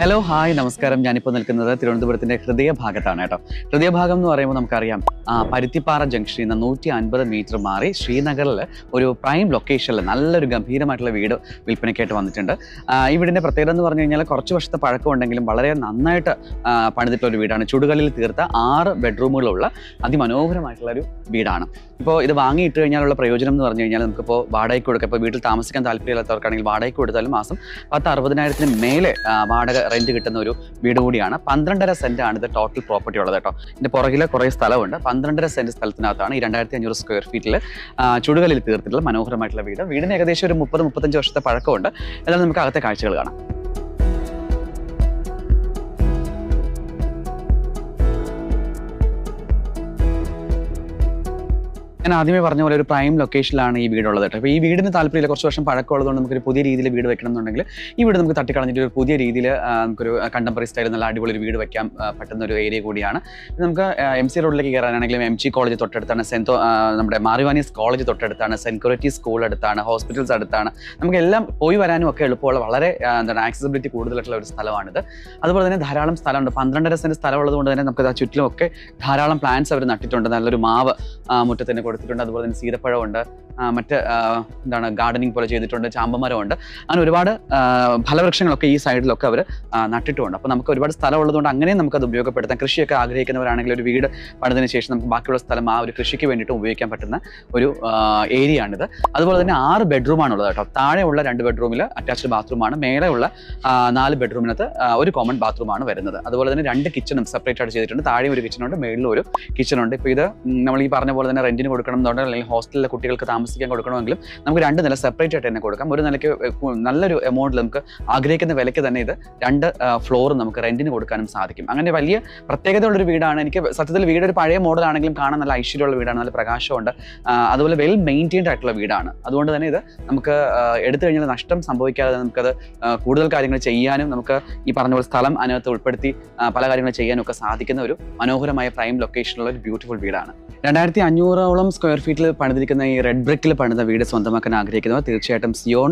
Hello hi നമസ്കാരം. ഞാനിപ്പോൾ നിൽക്കുന്നത് തിരുവനന്തപുരത്തിന്റെ ഹൃദയഭാഗത്താണ് കേട്ടോ. ഹൃദയഭാഗം എന്ന് പറയുമ്പോൾ നമുക്കറിയാം പരുത്തിപ്പാറ ജംഗ്ഷനിൽ നിന്ന് നൂറ്റി അൻപത് മീറ്റർ മാറി ശ്രീനഗറിൽ ഒരു പ്രൈം ലൊക്കേഷനിൽ നല്ലൊരു ഗംഭീരമായിട്ടുള്ള വീട് വിൽപ്പനയ്ക്കായിട്ട് വന്നിട്ടുണ്ട്. ഈ പ്രത്യേകത എന്ന് പറഞ്ഞു കഴിഞ്ഞാൽ കുറച്ച് വർഷത്തെ പഴക്കം ഉണ്ടെങ്കിലും വളരെ നന്നായിട്ട് പണിതിട്ടുള്ള ഒരു വീടാണ്. ചുടുകളിൽ തീർത്ത ആറ് ബെഡ്റൂമുകളുള്ള അതിമനോഹരമായിട്ടുള്ള ഒരു വീടാണ്. ഇപ്പോൾ ഇത് വാങ്ങിയിട്ട് കഴിഞ്ഞാലുള്ള പ്രയോജനം എന്ന് പറഞ്ഞു കഴിഞ്ഞാൽ നമുക്കിപ്പോൾ വാടകയ്ക്ക് കൊടുക്കാം. ഇപ്പോൾ വീട്ടിൽ താമസിക്കാൻ താല്പര്യമില്ലാത്തവർക്കാണെങ്കിൽ വാടകയ്ക്ക് കൊടുത്താലും മാസം പത്ത് അറുപതിനായിരത്തിന് മേലെ വാടക റെന്റ് കിട്ടുന്ന ഒരു വീട് കൂടിയാണ്. പന്ത്രണ്ടര സെന്റാണ് ഇത് ടോട്ടൽ പ്രോപ്പർട്ടി ഉള്ളത് കേട്ടോ. ഇതിന്റെ പുറകിൽ കുറേ സ്ഥലമുണ്ട് പന്ത്രണ്ടര സെന്റ് സ്ഥലത്തിനകത്താണ് ഈ രണ്ടായിരത്തി അഞ്ഞൂറ് സ്ക്വയർ ഫീറ്റിൽ ചുടുകലിൽ തീർത്തിട്ടുള്ള മനോഹരമായിട്ടുള്ള വീട്. വീടിന് ഏകദേശം ഒരു മുപ്പത് മുപ്പത്തഞ്ച് വർഷത്തെ പഴക്കമുണ്ട്. എന്നാലും നമുക്ക് അകത്തെ കാഴ്ചകൾ കാണാം. ഞാൻ ആദ്യമേ പറഞ്ഞ പോലെ ഒരു പ്രൈം ലൊക്കേഷനിലാണ് ഈ വീടുള്ളത് കേട്ടോ. അപ്പോൾ ഈ വീടിന് താല്പര്യമില്ല കുറച്ച് വർഷം പഴക്കമുള്ളതുകൊണ്ട് നമുക്കൊരു പുതിയ രീതിയിൽ വീട് വെക്കണം എന്നുണ്ടെങ്കിൽ ഈ വീട് നമുക്ക് തട്ടിക്കളഞ്ഞിട്ട് ഒരു പുതിയ രീതിയിൽ നമുക്കൊരു കണ്ടംപററി സ്റ്റൈൽ നല്ല അടിപൊളി ഒരു വീട് വെക്കാൻ പറ്റുന്ന ഒരു ഏരിയ കൂടിയാണ്. നമുക്ക് എം സി റോഡിലേക്ക് കയറാനാണെങ്കിലും എം ജി കോളേജ് തൊട്ടടുത്താണ് സെൻതോ നമ്മുടെ മാറിവാനീസ് കോളേജ് തൊട്ടടുത്താണ് സെൻക്യൂരിറ്റി സ്കൂൾ അടുത്താണ് ഹോസ്പിറ്റൽസ് അടുത്താണ്. നമുക്ക് എല്ലാം പോയി വരാനും ഒക്കെ എളുപ്പമുള്ള വളരെ എന്താണ് ആക്സസിബിലിറ്റി കൂടുതലായിട്ടുള്ള ഒരു സ്ഥലമാണിത്. അതുപോലെ തന്നെ ധാരാളം സ്ഥലമുണ്ട്. പന്ത്രണ്ടര സെന്റ് സ്ഥലമുള്ളത് കൊണ്ട് തന്നെ നമുക്ക് ആ ചുറ്റിലും ഒക്കെ ധാരാളം പ്ലാന്റ്സ് അവർ നട്ടിട്ടുണ്ട്. നല്ലൊരു മാവ് മുറ്റത്തിന് മുറ്റത്ത് തന്നെ കൊടുത്തിട്ടുണ്ട് അതുപോലെ തന്നെ സീതപ്പഴമുണ്ട്. മറ്റ് എന്താണ് ഗാർഡനിങ് പോലെ ചെയ്തിട്ടുണ്ട് ചാമ്പമരമുണ്ട്. അങ്ങനെ ഒരുപാട് ഫലവൃക്ഷങ്ങളൊക്കെ ഈ സൈഡിലൊക്കെ അവർ നട്ടിട്ടുമുണ്ട് അപ്പോൾ നമുക്ക് ഒരുപാട് സ്ഥലം ഉള്ളതുകൊണ്ട് അങ്ങനെയും നമുക്കത് ഉപയോഗപ്പെടുത്താം. കൃഷിയൊക്കെ ആഗ്രഹിക്കുന്നവരാണെങ്കിൽ ഒരു വീട് പണിതിന് ശേഷം നമുക്ക് ബാക്കിയുള്ള സ്ഥലം ആ ഒരു കൃഷിക്ക് വേണ്ടിയിട്ട് ഉപയോഗിക്കാൻ പറ്റുന്ന ഒരു ഏരിയ ആണിത്. അതുപോലെ തന്നെ ആറ് ബെഡ്റൂമാണ് ഉള്ളത് കേട്ടോ. താഴെയുള്ള രണ്ട് ബെഡ്റൂമിൽ അറ്റാച്ച്ഡ് ബാത്റൂമാണ് മേലെയുള്ള നാല് ബെഡ്റൂമിനകത്ത് ഒരു കോമൺ ബാത്റൂമാണ് വരുന്നത്. അതുപോലെ തന്നെ രണ്ട് കിച്ചണും സെപ്പറേറ്റ് ആയിട്ട് ചെയ്തിട്ടുണ്ട്. താഴെ ഒരു കിച്ചണുണ്ട് മേളിലും ഒരു കിച്ചണുണ്ട് ഇപ്പോൾ ഇത് നമ്മൾ ഈ പറഞ്ഞ പോലെ തന്നെ റെന്റിന് കൊടുക്കണം എന്നുണ്ടെങ്കിൽ അല്ലെങ്കിൽ ഹോസ്റ്റലിലെ കുട്ടികൾക്ക് താമസിക്കാൻ കൊടുക്കണമെങ്കിലും നമുക്ക് രണ്ട് നില സെപ്പറേറ്റ് ആയിട്ട് തന്നെ കൊടുക്കാം. ഒരു നിലയ്ക്ക് നല്ലൊരു എമൗണ്ടിൽ നമുക്ക് ആഗ്രഹിക്കുന്ന വിലയ്ക്ക് തന്നെ ഇത് രണ്ട് ഫ്ലോർ നമുക്ക് റെന്റിന് കൊടുക്കാനും സാധിക്കും. അങ്ങനെ വലിയ പ്രത്യേകതയുള്ള ഒരു വീടാണ്. എനിക്ക് സത്യത്തിൽ വീട് ഒരു പഴയ മോഡലാണെങ്കിലും കാണാൻ നല്ല ഐശ്വര്യമുള്ള വീടാണ് നല്ല പ്രകാശമുണ്ട്. അതുപോലെ വെൽ മെയിന്റെയിൻഡ് ആയിട്ടുള്ള വീടാണ്. അതുകൊണ്ട് തന്നെ ഇത് നമുക്ക് എടുത്തു കഴിഞ്ഞാൽ നഷ്ടം സംഭവിക്കാതെ നമുക്കത് കൂടുതൽ കാര്യങ്ങൾ ചെയ്യാനും നമുക്ക് ഈ പറഞ്ഞ പോലെ സ്ഥലം അതിനകത്ത് ഉൾപ്പെടുത്തി പല കാര്യങ്ങൾ ചെയ്യാനും ഒക്കെ സാധിക്കുന്ന ഒരു മനോഹരമായ പ്രൈം ലൊക്കേഷനുള്ള ഒരു ബ്യൂട്ടിഫുൾ വീടാണ്. രണ്ടായിരത്തി അഞ്ഞൂറോളം സ്ക്വയർ ഫീറ്റിൽ പണിതിരിക്കുന്ന ഈ റെഡ് ബ്രിക്കിൽ പണിത വീട് സ്വന്തമാക്കാൻ ആഗ്രഹിക്കുന്നവർ തീർച്ചയായിട്ടും സിയോൺ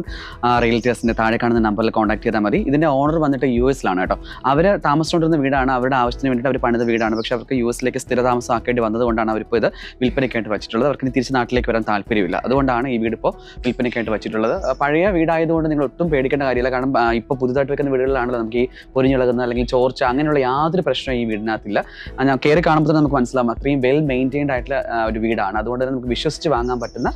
റിയൽറ്റേഴ്സിന്റെ താഴെ കാണുന്ന നമ്പറിൽ കോൺടാക്ട് ചെയ്താൽ മതി. ഇതിന്റെ ഓണർ വന്നിട്ട് യു എസിലാണ് കേട്ടോ. അവർ താമസിച്ചുകൊണ്ടിരുന്ന വീടാണ്. അവരുടെ ആവശ്യത്തിന് വേണ്ടിയിട്ട് അവർ പണിത വീടാണ്. പക്ഷേ അവർക്ക് യു എസിലേക്ക് സ്ഥിരതാമസം ആക്കേണ്ടി വന്നതുകൊണ്ടാണ് അവരിപ്പോൾ ഇത് വിൽപ്പനയ്ക്കായിട്ട് വെച്ചിട്ടുള്ളത്. അവർക്ക് തിരിച്ച് നാട്ടിലേക്ക് വരാൻ താല്പര്യമില്ല. അതുകൊണ്ടാണ് ഈ വീട് ഇപ്പോൾ വിൽപ്പനയ്ക്കായിട്ട് വെച്ചിട്ടുള്ളത്. പഴയ വീടായതുകൊണ്ട് നിങ്ങൾ ഒട്ടും പേടിക്കേണ്ട കാര്യമില്ല. കാരണം ഇപ്പോൾ പുതുതായിട്ട് വെക്കുന്ന വീടുകളിലാണല്ലോ നമുക്ക് ഈ പൊരിഞ്ഞിളകുന്ന അല്ലെങ്കിൽ ചോർച്ച അങ്ങനെയുള്ള യാതൊരു പ്രശ്നവും ഈ വീടിനകത്തില്ല. കയറി കാണുമ്പോൾ നമുക്ക് മനസ്സിലാവും. അത്രയും വെൽ മെയിന്റെയിൻഡ് ആയിട്ടുള്ള ഒരു വീടാണ്. അതുകൊണ്ട് തന്നെ നമുക്ക് വിശ്വസിച്ച് വാങ്ങാൻ പറ്റുന്ന